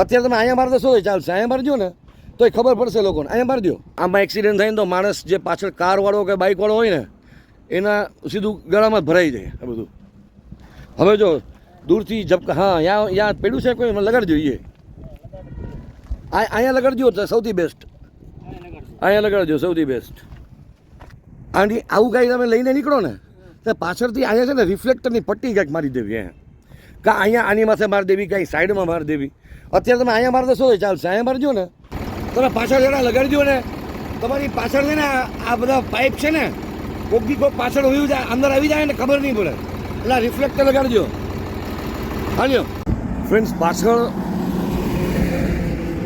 અત્યારે તમે અહીંયા મારી દો શું ચાલશે? અહીંયા મારજો ને. તો એ ખબર પડશે લોકોને. અહીંયા મારજો. આમાં એક્સિડન્ટ થાય ને તો માણસ જે પાછળ કારવાળો કે બાઇકવાળો હોય ને, એના સીધું ગળામાં ભરાઈ જાય આ બધું. હવે જો, દૂરથી ઝપકા, હા, યા યા પેડું છે કોઈ? લગાડજો એ આ, અહીંયા લગાડજો સૌથી બેસ્ટ અહીંયા લગાડજો સૌથી બેસ્ટ આની આવું કાંઈ તમે લઈને નીકળો ને, તો પાછળથી અહીંયા છે ને રિફ્લેક્ટરની પટ્ટી કાંઈક મારી દેવી, એમ. કાં અહીંયા આની માથે માર દેવી, કાંઈ સાઈડમાં માર દેવી. અત્યારે તમે અહીંયા માર દો શું ચાલશે. અહીંયા મારજો ને. તમે પાછળ જરા લગાડજો ને. તમારી પાછળ છે ને આ બધા પાઇપ છે ને કોક બી કોક પાછળ હોયું જાય, અંદર આવી જાય ને ખબર નહીં પડે. એટલે રિફ્લેક્ટર લગાડજો. હાલ્યો. ફ્રેન્ડ્સ પાછળ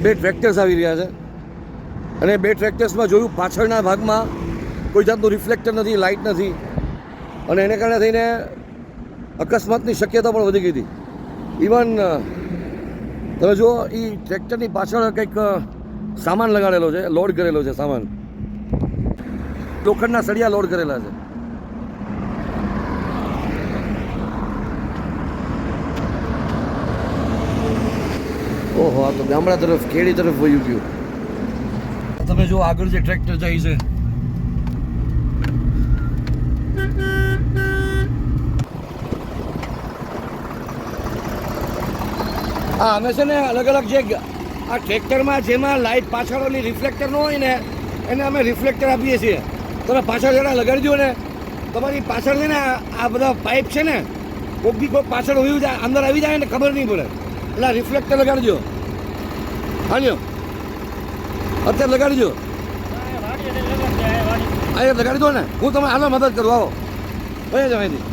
બે ટ્રેક્ટર્સ આવી રહ્યા છે. અને બે ટ્રેક્ટર્સમાં જોયું, પાછળના ભાગમાં કોઈ જાતનું રિફ્લેક્ટર નથી લાઇટ નથી. અને એને કારણે થઈને અકસ્માતની શક્યતા પણ વધી ગઈ હતી. ઇવન તમે જુઓ એ ટ્રેક્ટરની પાછળ કંઈક સામાન લગાડેલો છે, લોડ કરેલો છે સામાન. લોખંડના સળિયા લોડ કરેલા છે. ઓહો, આ તો ગામડા તરફ, ખેડી તરફ વયું ગયું. તમે જો આગળ જે ટ્રેક્ટર જાય છે હા અમે છે ને અલગ અલગ જે આ ટ્રેક્ટરમાં જેમાં લાઇટ પાછળની રિફ્લેક્ટર ન હોય ને, એને અમે રિફ્લેક્ટર આપીએ છીએ. તમે પાછળ જરા લગાડજો ને. તમારી પાછળ છે ને આ બધા પાઇપ છે ને, કોક બી કોક પાછળ હોયું જાય, અંદર આવી જાય ને ખબર નહીં પડે. એટલે રિફ્લેક્ટર લગાડજો. હાલ્યો. અત્યારે લગાડજો. અહીંયા લગાડી દો ને. હું તમે આનો મદદ કરું, આવો. કયા જવાયથી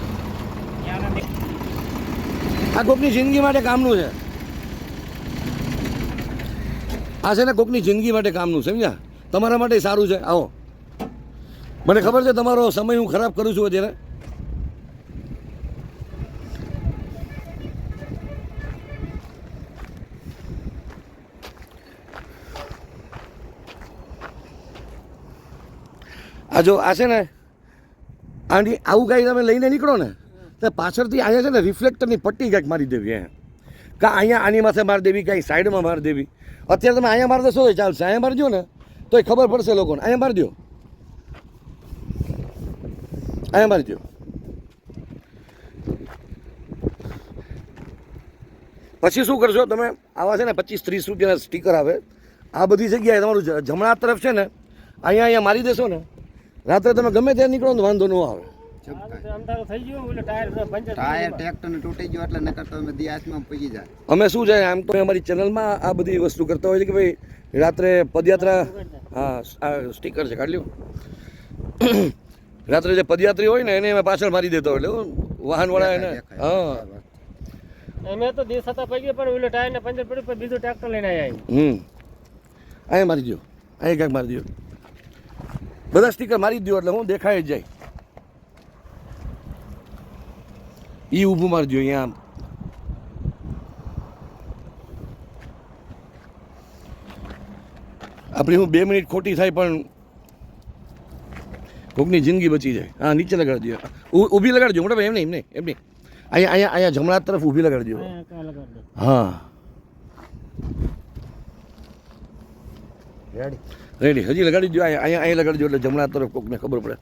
આ કોકની જિંદગી માટે કામનું છે. આ છે ને કોકની જિંદગી માટે કામનું, સમજ્યા? તમારા માટે સારું છે. આવો. મને ખબર છે તમારો સમય હું ખરાબ કરું છું અત્યારે. આ જો, આ છે ને, આની આવું કાંઈ તમે લઈને નીકળો ને, તો પાછળથી અહીંયા છે ને રિફ્લેક્ટરની પટ્ટી કાંઈક મારી દેવી, એમ. કાં અહીંયા આની માથે માર દેવી કાંઈ સાઈડમાં માર દેવી? અત્યારે તમે અહીંયા મારતો શું ચાલશે. અહીંયા મારજો ને તો એ ખબર પડશે લોકોને. અહીંયા માર દો અહીંયા મારી દો પછી શું કરશો? તમે આવા છે ને પચીસ ત્રીસ રૂપિયાના સ્ટીકર આવે. આ બધી જગ્યાએ તમારું જમણા તરફ છે ને અહીંયા અહીંયા મારી દેશો ને, રાત્રે તમે ગમે ત્યાં નીકળો ને વાંધો ન આવે. ટાયર ટ્રેક્ટર ને તૂટી ગયો એટલે નકર તો અમે દી જાય. અમે શું છે આમ તો અમારી ચેનલમાં આ બધી વસ્તુ કરતા હોય છે કે ભાઈ રાત્રે પદયાત્રા હા આ સ્ટીકર છે કાઢ લ્યો. રાત્રે જે પદયાત્રી હોય ને એને અમે પાછળ મારી દેતો એટલે વાહનવાળા એને હા. અમે તો દિવસ હતા પૈકી પણ ઓલો ટાયર ને પંચર પડ્યું પણ બીજું ટ્રેક્ટર લઈને આવ્યા હમ. અહીંયા મારી દો અહીંયા ક્યાંક મારી દો બધા સ્ટીકર મારી દો એટલે હું દેખાય જ જાય. ઈ ઊભું મારજો અહીંયા આપણી હું બે મિનિટ ખોટી થાય પણ કોકની જિંદગી બચી જાય. હા નીચે લગાડજો. ઊભી લગાડજો મોટા ભાઈ એમ નહીં એમ નહીં એમ નહીં. અહીંયા અહીંયા અહીંયા જમણા તરફ ઊભી લગાડજો. હા રેડી રેડી હજી લગાડી દો અહીંયા અહીંયા અહીંયા લગાડી એટલે જમણા તરફ કોકને ખબર પડે.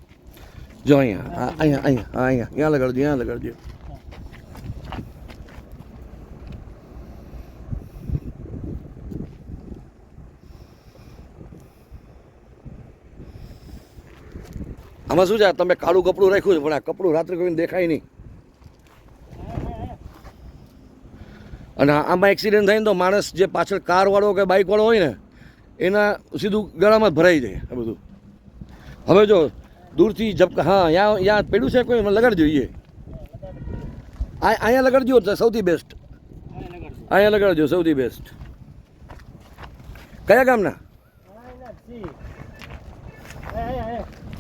જો અહીંયા અહીંયા અહીંયા હા અહીંયા અહીંયા લગાડજો અહીંયા લગાડી આમાં શું છે? તમે કાળું કપડું રાખ્યું છે, પણ આ કપડું રાત્રે કોઈને દેખાય નહીં. અને આમાં એક્સિડન્ટ થાય ને તો માણસ જે પાછળ કારવાળો કે બાઇકવાળો હોય ને, એના સીધું ગળામાં ભરાઈ જાય આ બધું. હવે જો, દૂરથી ઝપકા હા યા યા પેડું છે કોઈ? લગાડજો જોઈએ અહીંયા લગાડજો સૌથી બેસ્ટ અહીંયા લગાડજો, સૌથી બેસ્ટ કયા ગામના?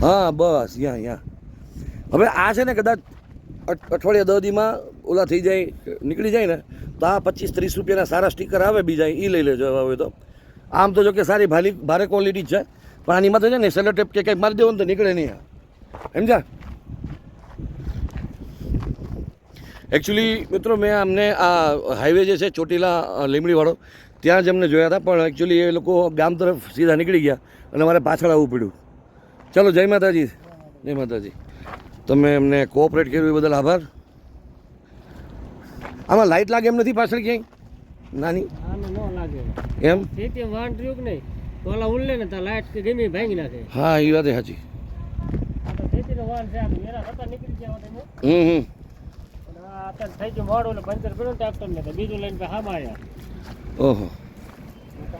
હા, બસ, યા યા. હવે આ છે ને કદાચ અઠ- અઠવાડિયા દસ ઓલા થઈ જાય, નીકળી જાય ને, તો આ પચીસ ત્રીસ રૂપિયાના સારા સ્ટીકર આવે બીજા એ લઈ લેજો હવે તો. આમ તો જો કે સારી ભારી ભારે ક્વોલિટી છે. પણ આની માથે છે ને સેલો ટેપ કે કંઈક મારી દેવું તો નીકળે નહીં. આ. સમજ્યા? એકચ્યુઅલી મિત્રો, મેં અમને આ હાઈવે જે છે, ચોટીલા લીમડીવાળો ત્યાં જ અમને જોયા હતા, પણ એકચ્યુઅલી એ લોકો ગામ તરફ સીધા નીકળી ગયા અને મારે પાછળ આવવું પડ્યું. ચાલો જય માતાજી. જય માતાજી. તમે એમને કોઓપરેટ કર્યું એ બદલ આભાર. આમાં લાઇટ લાગે એમ નથી પાછળ ક્યાંય? નાની? આને ન લાગે. એમ? હા એ વાત સાચી. આ તો છે આ થતા નીકળી ગયા હોત એમાં. હમ હમ. ઓહો.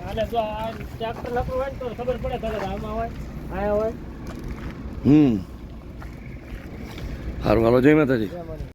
આને જો આ ટ્રેક્ટર નકરું હોય તો ખબર પડે કદાચ આમાં હોય આયા હોય. હમ. સારું હાલો જય માતાજી.